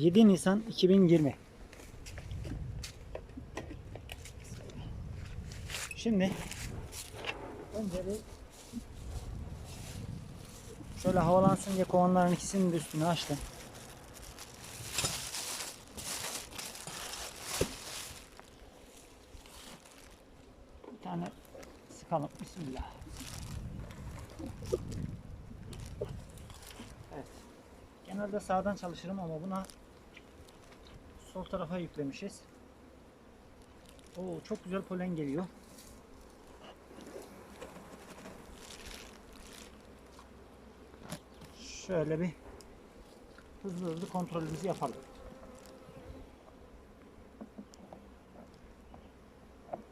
7 Nisan 2020. Şimdi önce bir şöyle havalansın diye kovanların ikisinin de üstünü açtım. Bir tane sıkalım. Bismillah. Evet. Genelde sağdan çalışırım ama buna sol tarafa yüklemişiz. Oo çok güzel polen geliyor. Şöyle bir hızlı hızlı kontrolümüzü yapalım.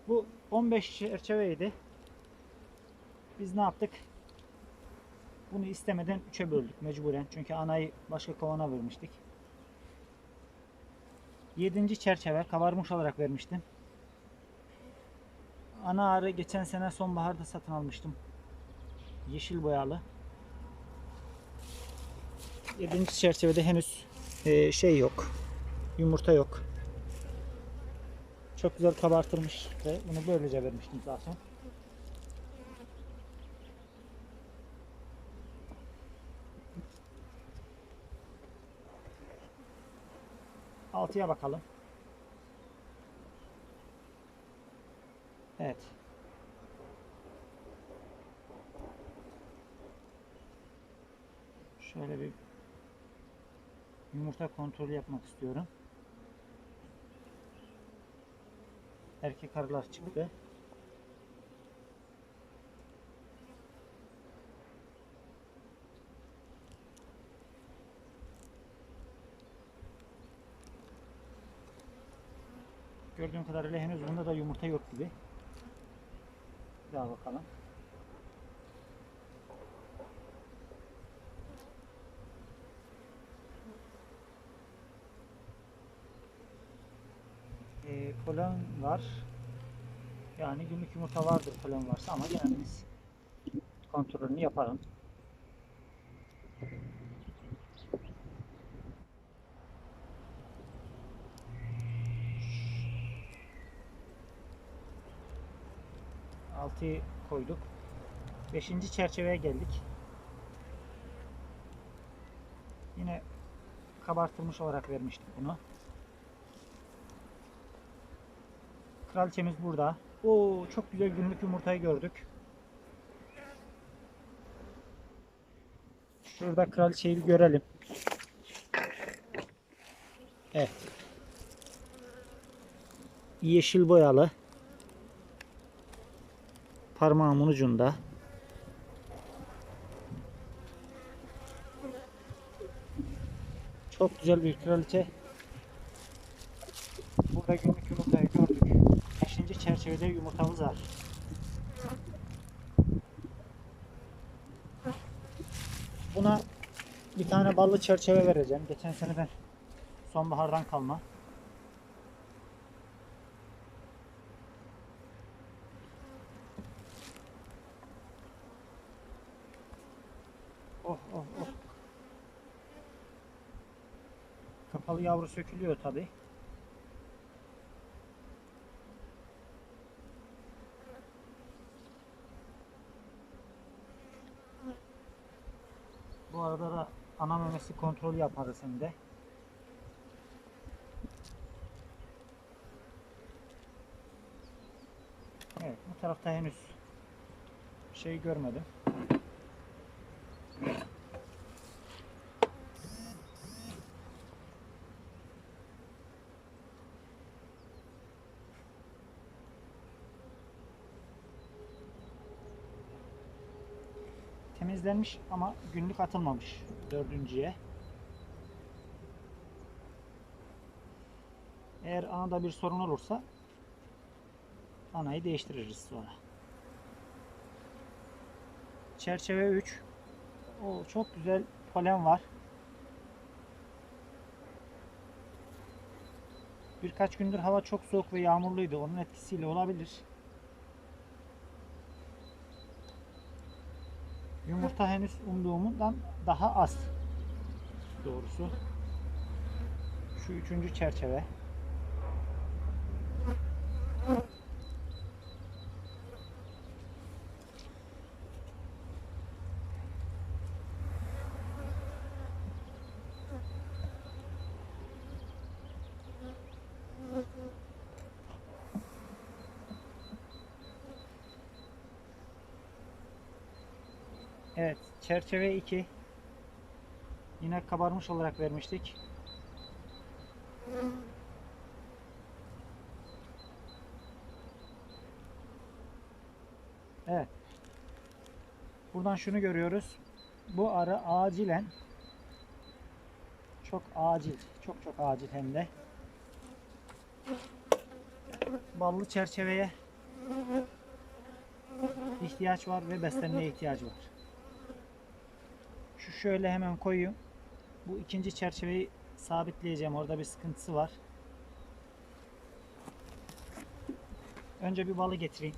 Bu 15 çerçeveydi. Biz ne yaptık? Bunu istemeden 3'e böldük mecburen. Çünkü anayı başka kovana vermiştik. 7. çerçeve kabarmış olarak vermiştim. Ana arı geçen sene sonbaharda satın almıştım. Yeşil boyalı. 7. çerçevede henüz e, şey yok. Yumurta yok. Çok güzel kabartılmış ve bunu böylece vermiştim zaten. Altıya bakalım. Evet. Şöyle bir yumurta kontrolü yapmak istiyorum. Erkek arılar çıktı. Gördüğüm kadarıyla henüz bunda da yumurta yok gibi. Bir daha bakalım. Ee, polen var. Yani günlük yumurta vardır polen varsa ama biz kontrolünü yapalım. Altıyı koyduk. Beşinci çerçeveye geldik. Yine kabartılmış olarak vermiştik bunu. Kraliçemiz burada. Oo çok güzel günlük yumurtayı gördük. Şurada kraliçeyi görelim. Evet. Yeşil boyalı. Parmağımın ucunda. Çok güzel bir kraliçe. Burada günlük yumurtayı gördük. Beşinci çerçevede yumurtamız var. Buna bir tane ballı çerçeve vereceğim. Geçen sene ben sonbahardan kalma. Oh oh oh. Kapalı yavru sökülüyor tabi. Bu arada da ana memesi kontrolü yaparız hem de. Evet bu tarafta henüz şey görmedim. Temizlenmiş ama günlük atılmamış dördüncüye. Eğer anada bir sorun olursa anayı değiştiririz sonra. Çerçeve 3. O çok güzel polen var. Birkaç gündür hava çok soğuk ve yağmurluydu. Onun etkisiyle olabilir. Yumurta henüz umduğumdan daha az. Doğrusu. Şu üçüncü çerçeve. Evet, çerçeve 2. Yine kabarmış olarak vermiştik. Evet. Buradan şunu görüyoruz. Bu arı acilen çok acil, çok çok acil hem de ballı çerçeveye ihtiyaç var ve beslenmeye ihtiyacı var. Şöyle hemen koyayım. Bu ikinci çerçeveyi sabitleyeceğim. Orada bir sıkıntısı var. Önce bir balı getireyim.